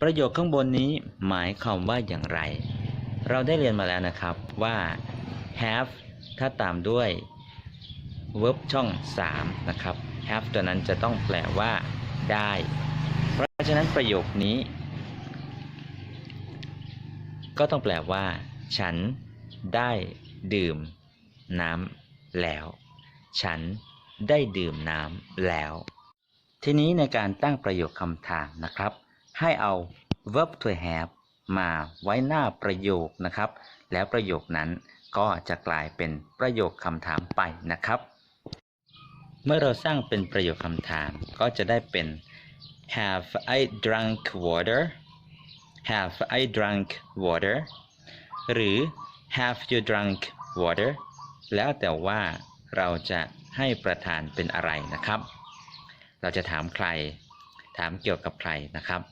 ประโยคข้างบนนี้หมายความว่าอย่างไร เราได้เรียนมาแล้วนะครับว่า have ถ้าตามด้วย verb ช่อง 3 นะครับ have ตัวนั้นจะต้องแปลว่าได้ เพราะฉะนั้นประโยคนี้ ก็ต้องแปลว่า ฉันได้ดื่มน้ำแล้ว ฉันได้ดื่มน้ำแล้ว ทีนี้ในการตั้งประโยคคำถามนะครับ ให้เอา verb to have มาไว้หน้าประโยคนะครับ แล้วประโยคนั้นก็จะกลายเป็นประโยคคำถามไปนะครับ เมื่อเราสร้างเป็นประโยคคำถามก็จะได้เป็น Have I drunk water Have I drunk water หรือ Have you drunk water แล้วแต่ว่าเราจะให้ประธานเป็นอะไรนะครับ เราจะถามใคร ถามเกี่ยวกับใครนะครับ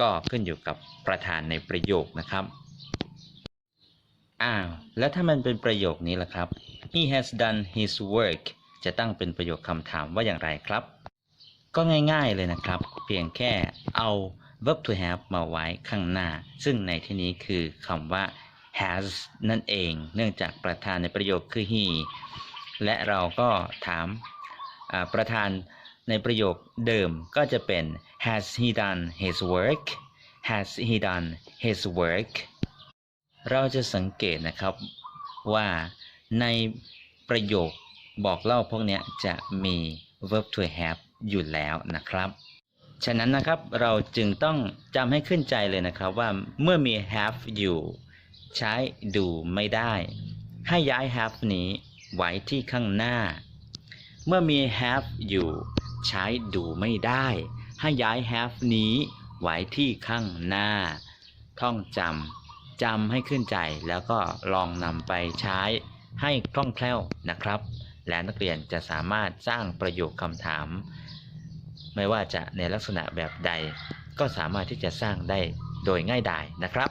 ก็ขึ้นอยู่กับประธานในประโยคนะครับอ้าวแล้วถ้ามันเป็นประโยคนี้ล่ะครับ he has done his work จะตั้งเป็นประโยคคำถามว่าอย่างไรครับ ก็ง่ายๆเลยนะครับ เพียงแค่เอา verb to have มาไว้ข้างหน้า ซึ่งในที่นี้คือคำว่า has นั่นเอง เนื่องจากประธานในประโยคคือ he และเราก็ถามประธาน ในประโยคเดิมก็จะเป็น has he done his work has he done his work เราจะสังเกตนะครับว่าในประโยคบอกเล่าพวกนี้จะมี verb to have อยู่แล้วนะครับ ฉะนั้นนะครับเราจึงต้องจำให้ขึ้นใจเลยนะครับว่าเมื่อมี have อยู่ ใช้ดูไม่ได้ ให้ย้าย have นี้ไว้ที่ข้างหน้า เมื่อมี have อยู่ ใช้ดูไม่ได้ ให้ย้าย have นี้ไว้ที่ข้างหน้า ท่องจำจำให้ขึ้นใจแล้วก็ลองนำไปใช้ให้คล่องแคล่วนะครับ และนักเรียนจะสามารถสร้างประโยคคำถาม ไม่ว่าจะในลักษณะแบบใด ก็สามารถที่จะสร้างได้โดยง่ายดายนะครับ